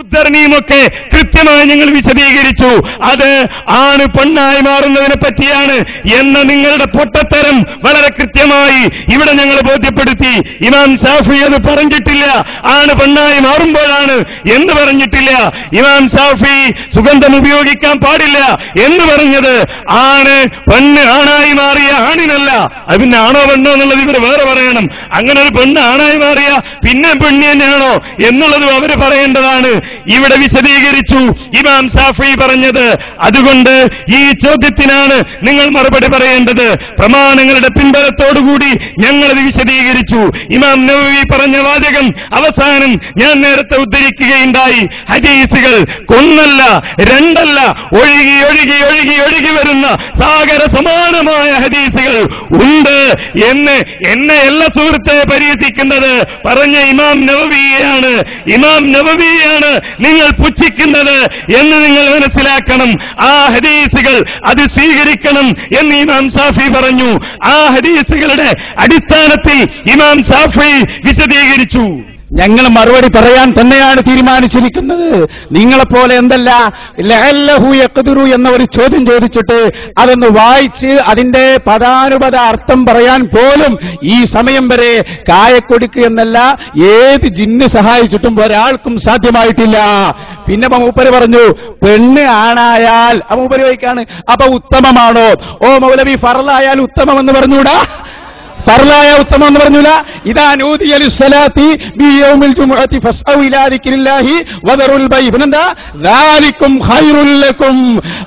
ഉദ്ധരണിയുമൊക്കെ കൃത്യമായി ഞങ്ങൾ വിശദീകരിച്ചു. അത് ആണ് പെണ്ണായി മാറുന്നതിനെ പറ്റിയാണ് എന്ന നിങ്ങളുടെ പൊട്ടത്തരം വളരെ കൃത്യമായി ഇവിടെ ഞങ്ങൾ ബോധ്യപ്പെടുത്തി. ഇമാം ഷാഫി അത് പറഞ്ഞിട്ടില്ല. ആണ് പെണ്ണായി മാറുമ്പോഴാണ് എന്ന് പറഞ്ഞിട്ടില്ല. ഇമാം ഷാഫി സുഗന്ധം ഉപയോഗിക്കാൻ പാടില്ല എന്ന് പറഞ്ഞത് ആണ് പെണ്ണ് ആണായി മാറിയ ആണിനല്ല. അത് പിന്നെ ആണോ പെണ്ണോ എന്നുള്ളത് ഇവർ വേറെ പറയണം. അങ്ങനെ ഒരു പെണ്ണ് ആണായി മാറിയ പിന്നെ പെണ്ണ് തന്നെയാണോ എന്നുള്ളതും അവർ പറയേണ്ടതാണ്. ഇവിടെ വിശദീകരിച്ചു ഇമാം സാഫി പറഞ്ഞത്. അതുകൊണ്ട് ഈ ചോദ്യത്തിനാണ് നിങ്ങൾ മറുപടി പറയേണ്ടത്. പ്രമാണങ്ങളുടെ പിൻബലത്തോടുകൂടി ഞങ്ങളത് വിശദീകരിച്ചു. ഇമാം നവവി പറഞ്ഞ വാചകം അവസാനം ഞാൻ നേരത്തെ ഉദ്ധരിക്കുകയുണ്ടായി. ഹദീസുകൾ കൊന്നല്ല രണ്ടല്ല ഒഴുകി ഒഴുകി ഒഴുകി ഒഴുകി വരുന്ന സാഗര സമാനമായ ഹദീസുകൾ ഉണ്ട് എന്ന് എന്നെ എല്ലാ സുഹൃത്തെ പരിഹസിക്കുന്നത് പറഞ്ഞ ഇമാം നവവിയാണ്. ഇമാം നവവിയാണ് നിങ്ങൾ പുച്ഛിക്കുന്നത് എന്ന് നിങ്ങൾ മനസ്സിലാക്കണം. ആ ഹദീസുകൾ അത് സ്വീകരിക്കണം എന്ന് ഇമാം സാഫി പറഞ്ഞു. ആ ഹദീസുകളുടെ അടിസ്ഥാനത്തിൽ ഇമാം സാഫി വിശദീകരിച്ചു. ഞങ്ങൾ മറുപടി പറയാൻ തന്നെയാണ് തീരുമാനിച്ചിരിക്കുന്നത്. നിങ്ങളെപ്പോലെ എന്തല്ല? ലഹല്ലഹു യഖ്ദുറു എന്ന ഒരു ചോദ്യം ചോദിച്ചിട്ട് അതൊന്ന് വായിച്ച് അതിന്റെ പദാനുപത അർത്ഥം പറയാൻ പോലും ഈ സമയം വരെ കായക്കൊടുക്ക് എന്നല്ല ഏത് ജിന്ന് സഹായിച്ചിട്ടും ഒരാൾക്കും സാധ്യമായിട്ടില്ല. പിന്നെ മൂപ്പര് പറഞ്ഞു പെണ്ണ് ആണായാൽ മൂപ്പര് ചോദിക്കാണ് അപ്പൊ ഉത്തമമാണോ? ഓ മൗലവി ഫറലായാൽ ഉത്തമമെന്ന് പറഞ്ഞൂടാ ഫർലായ ഉത്തമം എന്ന് പറഞ്ഞില്ല ഇതാ നൂദിയ സലാത്തി ബി യൗമിൽ ജുമുഅത്തി ഫസ്ഔ ഇലാ ദിക്രില്ലാഹി വദറുൽ ബൈ. പിന്നെന്താ? ദാലിക്കും ഖൈറുൽ ലക്കും.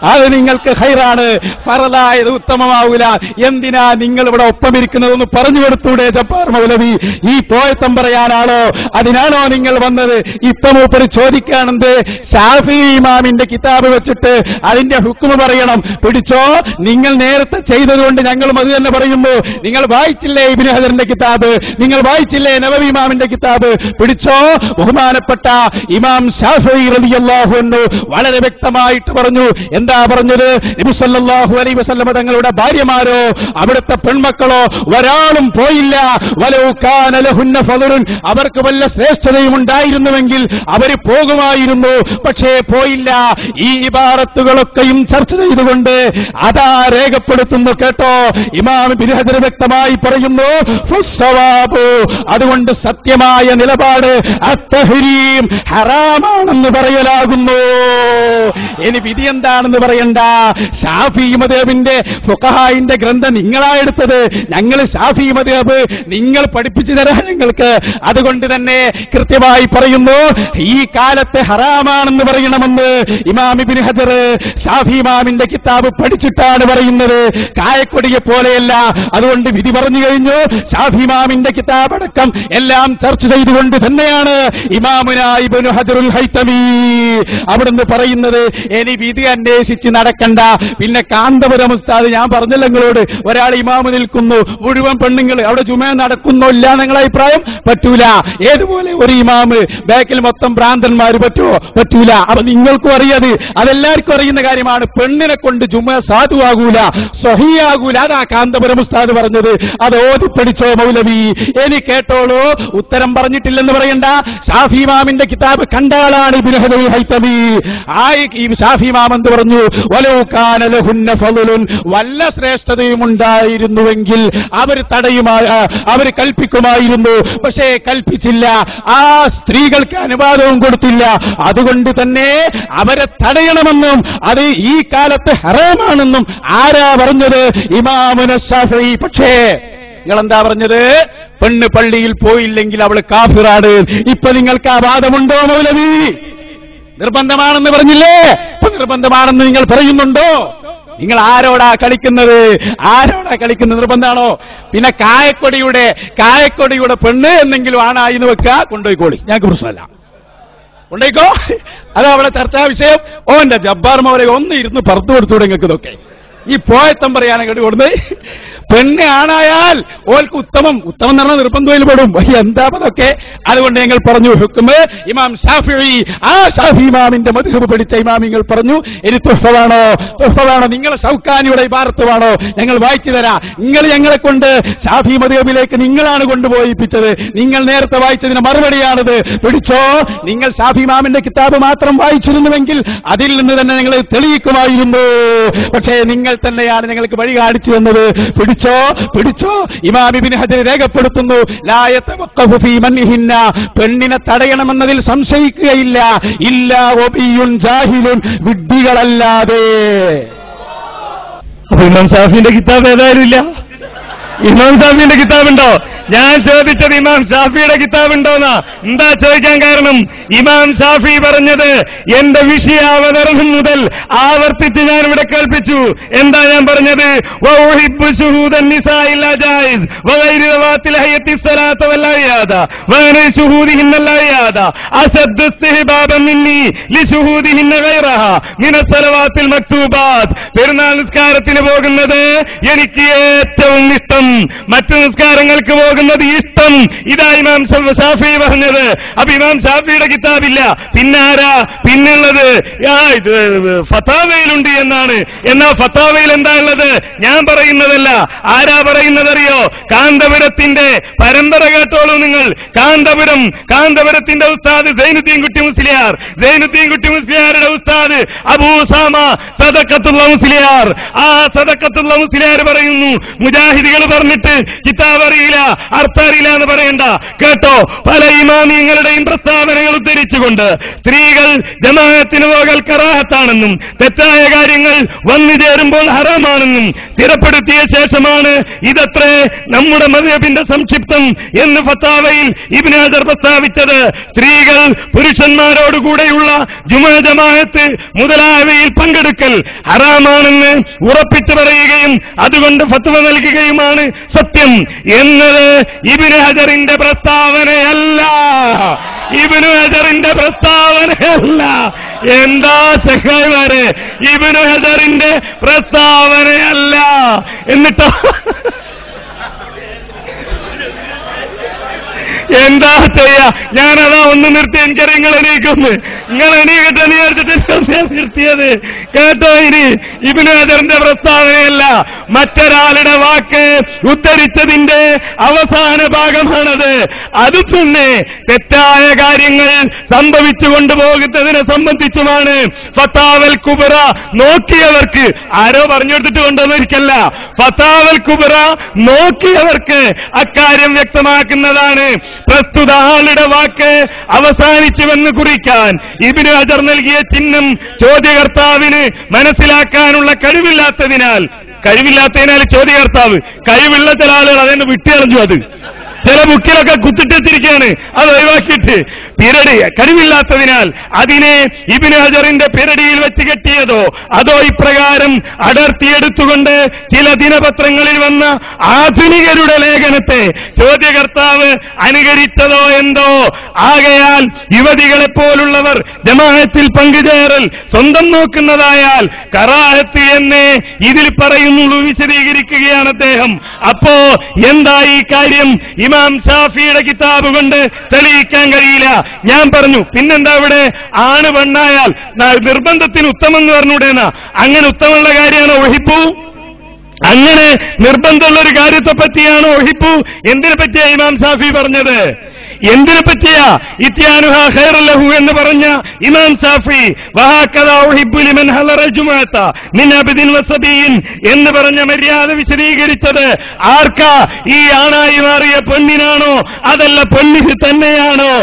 അത് നിങ്ങൾക്ക് ഖൈറാണ്. ഫർലായത് ഉത്തമമാവൂല. എന്തിനാ നിങ്ങൾ ഇവിടെ ഒപ്പമിരിക്കുന്നതെന്ന് പറഞ്ഞു കൊടുത്തൂടെ ജപ്പാർ മൗലവി? ഈ പോയത്തം പറയാനാണോ? അതിനാണോ നിങ്ങൾ വന്നത്? ഇപ്പൊ മൂപ്പര് ചോദിക്കാണെന്ത്? ഷാഫി ഇമാമിന്റെ കിതാബ് വെച്ചിട്ട് അതിന്റെ ഹുക്കുമ് പറയണം. പിടിച്ചോ? നിങ്ങൾ നേരത്തെ ചെയ്തതുകൊണ്ട് ഞങ്ങളും അത് തന്നെ പറയുമ്പോ നിങ്ങൾ വായിച്ചില്ലേ ഇബിന് ഹജറിന്റെ കിതാബ്? നിങ്ങൾ വായിച്ചില്ലേ നവവി ഇമാമിന്റെ കിതാബ്? പിടിച്ചോ? ബഹുമാനപ്പെട്ട ഇമാം ഷാഫി അൻഹു വളരെ വ്യക്തമായിട്ട് പറഞ്ഞു. എന്താ പറഞ്ഞത്? നബിസല്ലാഹു അലൈ വസല്ലമ തങ്ങളുടെ ഭാര്യമാരോ അവിടുത്തെ പെൺമക്കളോ ഒരാളും പോയില്ല. വലൗ കാന ലഹുന്ന ഫളറുൻ അവർക്ക് വല്ല ശ്രേഷ്ഠതയും ഉണ്ടായിരുന്നുവെങ്കിൽ അവർ പോകുമായിരുന്നു. പക്ഷേ പോയില്ല. ഈ ഇബാറത്തുകളൊക്കെയും ചർച്ച ചെയ്തുകൊണ്ട് അതാ രേഖപ്പെടുത്തുന്നു കേട്ടോ. ഇമാം ബിരഹദർ വ്യക്തമായി പറയുന്നു അതുകൊണ്ട് സത്യമായ നിലപാട് അത്തഹരീം ഹറാമാണെന്ന് പറയലാകുന്നു. ഇനി വിധി എന്താണെന്ന് പറയണ്ട. ഷാഫി മദേബിന്റെ ഫുഖഹായിന്റെ ഗ്രന്ഥം നിങ്ങളാ എടുത്തത്. ഞങ്ങൾ ഷാഫി മദേബ് നിങ്ങൾ പഠിപ്പിച്ചു തരാൻ ഞങ്ങൾക്ക്. അതുകൊണ്ട് തന്നെ കൃത്യമായി പറയുന്നു ഈ കാലത്തെ ഹറാമാണെന്ന് പറയണമെന്ന് ഇമാമിബിൻ ഹജർ ഷാഫി ഇമാമിന്റെ കിതാബ് പഠിച്ചിട്ടാണ് പറയുന്നത്. കായക്കൊടിയെ പോലെയല്ല. അതുകൊണ്ട് വിധി പറഞ്ഞു കഴിഞ്ഞു. ഷാഫി ഇമാമിന്റെ കിതാബ് അടക്കം എല്ലാം ചർച്ച ചെയ്തുകൊണ്ട് തന്നെയാണ് ഇമാമുന ഇബ്നു ഹജറുൽ ഹൈത്തമി അവിടുന്ന് പറയുന്നത് ഇനി വിധി അന്വേഷിച്ച് നടക്കണ്ട. പിന്നെ കാന്തപുരം ഉസ്താദ് ഞാൻ പറഞ്ഞല്ലോ നിങ്ങളോട്. ഒരാൾ ഇമാമ് നിൽക്കുന്നു. മുഴുവൻ പെണ്ണുങ്ങൾ അവിടെ ചുമ നടക്കുന്നോ. ഇല്ല നിങ്ങളെ അഭിപ്രായം? പറ്റൂല. ഏതുപോലെ ഒരു ഇമാമ് ബാക്കിൽ മൊത്തം ഭ്രാന്തന്മാർ പറ്റുമോ പറ്റൂല. അപ്പൊ നിങ്ങൾക്കും അറിയത്. അതെല്ലാവർക്കും അറിയുന്ന കാര്യമാണ്. പെണ്ണിനെ കൊണ്ട് ജുമ സാധുവാകൂല. സ്വഹിയാകൂല. അതാ കാന്തപുരം ഉസ്താദ് പറഞ്ഞത്. അത് ഓതി പഠിച്ചോ മൗലവി? എനി കേട്ടോളൂ. ഉത്തരം പറഞ്ഞിട്ടില്ലെന്ന് പറയണ്ട. ഷാഫി മാമിന്റെ കിതാബ് കണ്ടാളാണ് ആളാണ് ഇബ്നു ആയി ഈ പറഞ്ഞു? വല്ല ശ്രേഷ്ഠതയും ഉണ്ടായിരുന്നുവെങ്കിൽ അവർ തടയുമാ അവർ കൽപ്പിക്കുമായിരുന്നു. പക്ഷേ കൽപ്പിച്ചില്ല. ആ സ്ത്രീകൾക്ക് അനുവാദവും കൊടുത്തില്ല. അതുകൊണ്ട് തന്നെ അവരെ തടയണമെന്നും അത് ഈ കാലത്ത് ഹറാമാണെന്നും ആരാ പറഞ്ഞത്? ഇമാമുന പക്ഷേ നിങ്ങളെന്താ പറഞ്ഞത്? പെണ്ണ് പള്ളിയിൽ പോയില്ലെങ്കിൽ അവൾ കാഫിറാണ്. ഇപ്പൊ നിങ്ങൾക്ക് ആ വാദമുണ്ടോ മൗലവി? നിർബന്ധമാണെന്ന് പറഞ്ഞില്ലേ? നിർബന്ധമാണെന്ന് നിങ്ങൾ പറയുന്നുണ്ടോ? നിങ്ങൾ ആരോടാ കളിക്കുന്നത്? ആരോടാ കളിക്കുന്നത്? നിർബന്ധമാണോ പിന്നെ കായക്കൊടിയുടെ കായക്കൊടിയുടെ പെണ്ണ് എന്തെങ്കിലും ആണായിന്ന് വെക്കുക കൊണ്ടുപോയിക്കോളി. ഞങ്ങൾക്ക് പ്രശ്നമല്ല. കൊണ്ടോയിക്കോ അത് അവിടെ ചർച്ചാ വിഷയം. ഓന്റെ ജബ്ബാർ മോലെ ഒന്ന് ഇരുന്ന് പറത്തു കൊടുത്തൂടെ നിങ്ങൾക്ക് ഇതൊക്കെ ഈ പോയത്തം പറയാൻ കേട്ട് കൊടുത്ത് പെണ്ണ് ആണായാൽ ഓൽക്ക് ഉത്തമം. ഉത്തമം എന്ന് പറഞ്ഞാൽ നിർബന്ധയിൽ പെടും എന്താ അതൊക്കെ അതുകൊണ്ട് ഞങ്ങൾ പറഞ്ഞു ഹുക്കുമ് ഇമാം ഷാഫി ആ ഷാഫി ഇമാമിന്റെ മധുഹബ് പഠിച്ച ഇമാമിങ്ങൾ പറഞ്ഞു ഇനി തുഫവാണോ തുഫവാണോ തുഫ നിങ്ങളെ ഷൗക്കാനിയുടെ ഇബാറത്ത് വേണോ? ഞങ്ങൾ വായിച്ചു തരാം. നിങ്ങൾ ഞങ്ങളെ കൊണ്ട് ഷാഫി മധുഹബിലേക്ക് നിങ്ങളാണ് കൊണ്ടുപോയിപ്പിച്ചത്. നിങ്ങൾ നേരത്തെ വായിച്ചതിന് മറുപടിയാണിത്. പിടിച്ചോ? നിങ്ങൾ ഷാഫി ഇമാമിന്റെ കിതാബ് മാത്രം വായിച്ചിരുന്നുവെങ്കിൽ അതിൽ നിന്ന് തന്നെ ഞങ്ങൾ തെളിയിക്കുമായിരുന്നു. പക്ഷേ നിങ്ങൾ തന്നെയാണ് ഞങ്ങൾക്ക് വഴി കാണിച്ചു തന്നത്. പിടിച്ചോ പിടിച്ചോ. ഇമാമിബിൻ ഹജർ രേഖപ്പെടുത്തുന്നു. പെണ്ണിനെ തടയണമെന്നതിൽ സംശയിക്കുകയില്ല. ഇല്ല ഒബിയുൻ ജാഹിലുൻ. വിഡ്ഢികളല്ലാതെ. അപ്പൊ ഇമാം സാഫിന്റെ കിതാബ് ഏതായാലും ഇല്ല. ഇമാം സാഫിന്റെ കിതാബ് ഉണ്ടോ ഞാൻ ചോദിച്ചത് ഇമാം ഷാഫിയുടെ കിതാബ് കിതാബുണ്ടോന്നാ? എന്താ ചോദിക്കാൻ കാരണം? ഇമാം ഷാഫി പറഞ്ഞത് എന്റെ വിഷയ അവതരണം മുതൽ ആവർത്തിച്ച് ഞാൻ ഇവിടെ കേൾപ്പിച്ചു. എന്താ ഞാൻ പറഞ്ഞത്? പെരുന്നാൾ നിസ്കാരത്തിന് പോകുന്നത് എനിക്ക് ഏറ്റവും ഇഷ്ടം. മറ്റു നിസ്കാരങ്ങൾക്ക് പോകുന്നത് ഇഷ്ടം. ഇതാ ഇമാം സാഫി പറഞ്ഞത്. അപ്പൊ ഇമാം ഷാഫിയുടെ കിതാബില്ല. പിന്നാരാ? പിന്നുള്ളത് ഫത്താവയിലുണ്ട് എന്നാണ്. എന്നാ ഫത്താവയിൽ എന്താ ഉള്ളത്? ഞാൻ പറയുന്നതല്ല. ആരാ പറയുന്നതറിയോ? കാന്തപുരത്തിന്റെ പരമ്പര കേട്ടോളൂ നിങ്ങൾ. കാന്തപുരം കാന്തപുരത്തിന്റെ ഉസ്താദ് സൈനുദ്ദീൻ കുട്ടി മുസ്ലിയാർ. സൈനുദ്ദീൻ കുട്ടി മുസ്ലിയാരുടെ ഉസ്താദ് അബൂസാമ സദക്കത്തുള്ള മുസ്ലിയാർ. ആ സദക്കത്തുള്ള മുസ്ലിയാർ പറയുന്നു മുജാഹിദികൾ പറഞ്ഞിട്ട് കിതാബ് അറിയില്ല. അർത്ഥം അറിയില്ല എന്ന് പറയണ്ട. കേട്ടോ പല ഇമാമിയങ്ങളുടെയും പ്രസ്താവനകൾ ഉദ്ധരിച്ചുകൊണ്ട് സ്ത്രീകൾ ജമാഅത്തിന് പോകൽ കറാഹത്താണെന്നും തെറ്റായ കാര്യങ്ങൾ വന്നു ചേരുമ്പോൾ ഹറാമാണെന്നും സ്ഥിരപ്പെടുത്തിയ ശേഷമാണ് ഇതത്രേ നമ്മുടെ മദ്യപിന്റെ സംക്ഷിപ്തം എന്ന് ഫത്താവയിൽ ഇബിനാദർ പ്രസ്താവിച്ചത്. സ്ത്രീകൾ പുരുഷന്മാരോടുകൂടെയുള്ള ജുമാ ജമാഅത്ത് മുതലായവയിൽ പങ്കെടുക്കൽ ഹറാമാണെന്ന് ഉറപ്പിച്ചു പറയുകയും അതുകൊണ്ട് ഫത്വ നൽകുകയുമാണ് സത്യം എന്നത് ഇബ്നു ഹജറിന്റെ പ്രസ്താവനയല്ല. ഇബ്നു ഹജറിന്റെ പ്രസ്താവനയല്ല. എന്താ സഹായിമാരെ ഇബ്നു ഹജറിന്റെ പ്രസ്താവനയല്ല. എന്നിട്ടോ? എന്താ ചെയ്യാ? ഞാനതാ ഒന്ന് നിർത്തി എനിക്കറിയാം നിങ്ങൾ എണീക്കുന്നു. നിങ്ങൾ എണീക്കട്ടെ നീ നിർത്തിയത്? കേട്ടോ ഇനി ഇബിന് പ്രസ്താവനയല്ല. മറ്റൊരാളുടെ വാക്ക് ഉദ്ധരിച്ചതിന്റെ അവസാന ഭാഗമാണത്. അത് തന്നെ തെറ്റായ കാര്യങ്ങൾ സംഭവിച്ചു കൊണ്ടുപോകുന്നതിനെ സംബന്ധിച്ചുമാണ് ഫത്താവൽ കുബറ നോക്കിയവർക്ക് ആരോ പറഞ്ഞു കൊടുത്തിട്ട് കൊണ്ടുവന്നിരിക്കല്ല. ഫത്താവൽ കുബറ നോക്കിയവർക്ക് അക്കാര്യം വ്യക്തമാക്കുന്നതാണ്. പ്രസ്തുത ആളുടെ വാക്ക് അവസാനിച്ചുവെന്ന് കുറിക്കാൻ ഇബിന് അജർ നൽകിയ ചിഹ്നം ചോദ്യകർത്താവിന് മനസ്സിലാക്കാനുള്ള കഴിവില്ലാത്തതിനാൽ കഴിവില്ലാത്തതിനാൽ ചോദ്യകർത്താവ് കഴിവുള്ള ചില ആളുകൾ അതെന്നെ വിട്ടുകളഞ്ഞു അത്. ചില ബുക്കിലൊക്കെ കുത്തിട്ടെത്തിരിക്കുകയാണ് അത് ഒഴിവാക്കിയിട്ട് പിരടി കഴിവില്ലാത്തതിനാൽ അതിനെ ഇബിന് ഹജറിന്റെ പിരടിയിൽ വെച്ച് കെട്ടിയതോ അതോ ഇപ്രകാരം അടർത്തിയെടുത്തുകൊണ്ട് ചില ദിനപത്രങ്ങളിൽ വന്ന ആധുനികരുടെ ലേഖനത്തെ ചോദ്യകർത്താവ് അനുകരിച്ചതോ എന്തോ. ആകയാൽ യുവതികളെ പോലുള്ളവർ ജമാഅത്തിൽ പങ്കുചേരൽ സ്വന്തം നോക്കുന്നതായാൽ കറാഹത്ത് എന്നേ ഇതിൽ പറയുന്നുള്ളൂ വിശദീകരിക്കുകയാണ് അദ്ദേഹം. അപ്പോ എന്താ ഈ കാര്യം? ഇമാം ഷാഫിയുടെ കിതാബ് കൊണ്ട് തെളിയിക്കാൻ കഴിയില്ല. ഞാൻ പറഞ്ഞു പിന്നെന്താ ഇവിടെ? ആണ് പെണ്ണായാൽ നിർബന്ധത്തിന് ഉത്തമം എന്ന് പറഞ്ഞൂടേനാ അങ്ങനെ ഉത്തമമുള്ള കാര്യമാണ് ഒഹിപ്പൂ അങ്ങനെ നിർബന്ധമുള്ള ഒരു കാര്യത്തെ പറ്റിയാണോ ഒഹിപ്പു എന്തിനെ പറ്റിയാ ഇമാം ഷാഫി പറഞ്ഞത്? എന്തിനെ പറ്റിയാ? ഇത്യാനുഹ എന്ന് പറഞ്ഞ ഇമാം സാഫി എന്ന് പറഞ്ഞ മര്യാദ വിശദീകരിച്ചത് ആർക്കാ? ഈ ആണായി മാറിയ പെണ്ണിനാണോ? അതല്ല പെണ്ണിന് തന്നെയാണോ?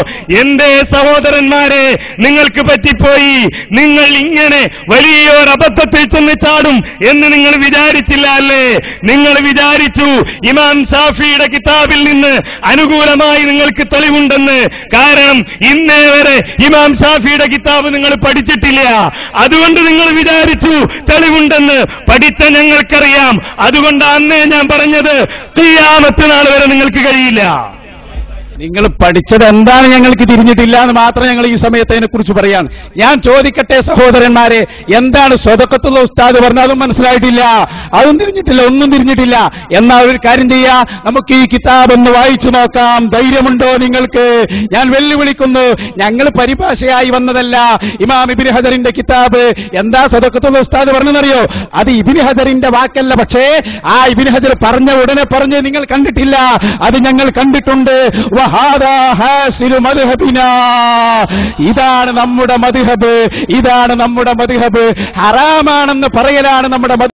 എന്റെ സഹോദരന്മാരെ നിങ്ങൾക്ക് പറ്റിപ്പോയി. നിങ്ങൾ ഇങ്ങനെ വലിയൊരു അബദ്ധത്തിൽ ചെന്ന് ചാടും എന്ന് നിങ്ങൾ വിചാരിച്ചില്ല അല്ലേ? നിങ്ങൾ വിചാരിച്ചു ഇമാം സാഫിയുടെ കിതാബിൽ നിന്ന് അനുകൂലമായി നിങ്ങൾക്ക് തെളിവുണ്ടെന്ന് കാരണം ഇന്നേ വരെ ഇമാം ഷാഫിയുടെ കിതാബ് നിങ്ങൾ പഠിച്ചിട്ടില്ല. അതുകൊണ്ട് നിങ്ങൾ വിചാരിച്ചു തെളിവുണ്ടെന്ന്. പഠിച്ച ഞങ്ങൾക്കറിയാം. അതുകൊണ്ട് അന്നേ ഞാൻ പറഞ്ഞത് തീയാമത്ത് നാൾ വരെ നിങ്ങൾക്ക് കഴിയില്ല. നിങ്ങൾ പഠിച്ചത് എന്താണ് ഞങ്ങൾക്ക് തിരിഞ്ഞിട്ടില്ല എന്ന് മാത്രം ഞങ്ങൾ ഈ സമയത്ത് അതിനെക്കുറിച്ച് പറയാൻ ഞാൻ ചോദിക്കട്ടെ സഹോദരന്മാരെ എന്താണ് സ്വതക്കത്തുള്ള ഉസ്താദ് പറഞ്ഞാലും മനസ്സിലായിട്ടില്ല. അതും തിരിഞ്ഞിട്ടില്ല ഒന്നും തിരിഞ്ഞിട്ടില്ല. എന്നാ ഒരു കാര്യം ചെയ്യാ നമുക്ക് ഈ കിതാബ് ഒന്ന് വായിച്ചു നോക്കാം. ധൈര്യമുണ്ടോ നിങ്ങൾക്ക്? ഞാൻ വെല്ലുവിളിക്കുന്നു. ഞങ്ങൾ പരിഭാഷയായി വന്നതല്ല ഇമാം ഇബിൻ ഹദറിന്റെ കിതാബ്. എന്താ സ്വതക്കത്തുള്ള ഉസ്താദ് പറഞ്ഞെന്നറിയോ അത് ഇബിൻ ഹദറിന്റെ വാക്കല്ല. പക്ഷേ ആ ഇബിൻ ഹദർ പറഞ്ഞ ഉടനെ പറഞ്ഞ് നിങ്ങൾ കണ്ടിട്ടില്ല. അത് ഞങ്ങൾ കണ്ടിട്ടുണ്ട്. ഇതാണ് നമ്മുടെ മധുഹബ് ഇതാണ് നമ്മുടെ മധുഹബ്. ഹറാമാണെന്ന് പറയലാണ് നമ്മുടെ